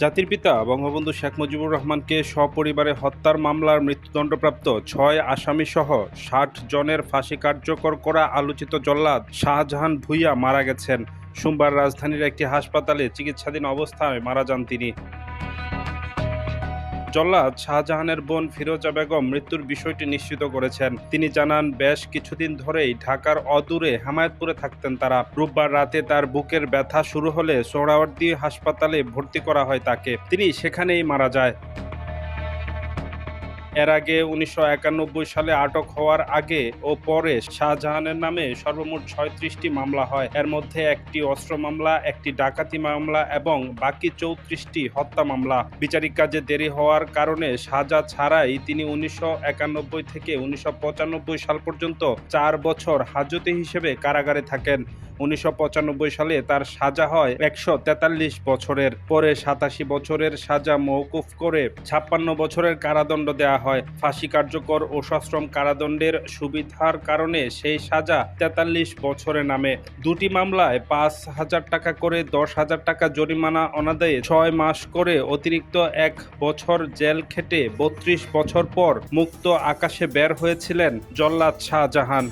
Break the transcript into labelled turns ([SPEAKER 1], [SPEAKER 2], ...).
[SPEAKER 1] জাতির পিতা বঙ্গবন্ধু শেখ মুজিবুর রহমানকে সপরিবারে হত্যার মামলার মৃত্যুদণ্ডপ্রাপ্ত ছয় আসামিসহ ষাট জনের ফাঁসি কার্যকর করা আলোচিত জল্লাদ শাহজাহান ভুইয়া মারা গেছেন। সোমবার রাজধানীর একটি হাসপাতালে চিকিৎসাধীন অবস্থায় মারা যান তিনি। জল্লাদ শাহজাহানের বোন ফিরোজা বেগম মৃত্যুর বিষয়টি নিশ্চিত করেছেন। তিনি জানান, বেশ কিছুদিন ধরেই ঢাকার অদূরে হামায়তপুরে থাকতেন তারা। রোববার রাতে তার বুকের ব্যথা শুরু হলে সোহরাওয়ার্দী হাসপাতালে ভর্তি করা হয় তাকে। তিনি সেখানেই মারা যায়। এর আগে উনিশশো একানব্বই সালে আটক হওয়ার আগে ও পরে শাহজাহানের নামে সর্বমোট ছয়ত্রিশটি মামলা হয়। এর মধ্যে একটি অস্ত্র মামলা, একটি ডাকাতি মামলা এবং বাকি চৌত্রিশটি হত্যা মামলা। বিচারিক কাজে দেরি হওয়ার কারণে সাজা ছাড়াই তিনি উনিশশো একানব্বই থেকে উনিশশো পঁচানব্বই সাল পর্যন্ত চার বছর হাজতে হিসেবে কারাগারে থাকেন। উনিশশো পঁচানব্বই সালে তার সাজা হয় একশো তেতাল্লিশ বছরের। পরে সাতাশি বছরের সাজা মৌকুফ করে ছাপ্পান্ন বছরের কারাদণ্ড দেওয়া হয়। ফাঁসি কার্যকর ও সশ্রম কারাদণ্ডের সুবিধার কারণে সেই সাজা তেতাল্লিশ বছরে নামে। দুটি মামলায় পাঁচ হাজার টাকা করে, দশ হাজার টাকা জরিমানা অনাদায়ে ছয় মাস করে অতিরিক্ত এক বছর জেল খেটে বত্রিশ বছর পর মুক্ত আকাশে বের হয়েছিলেন জল্লাদ শাহজাহান।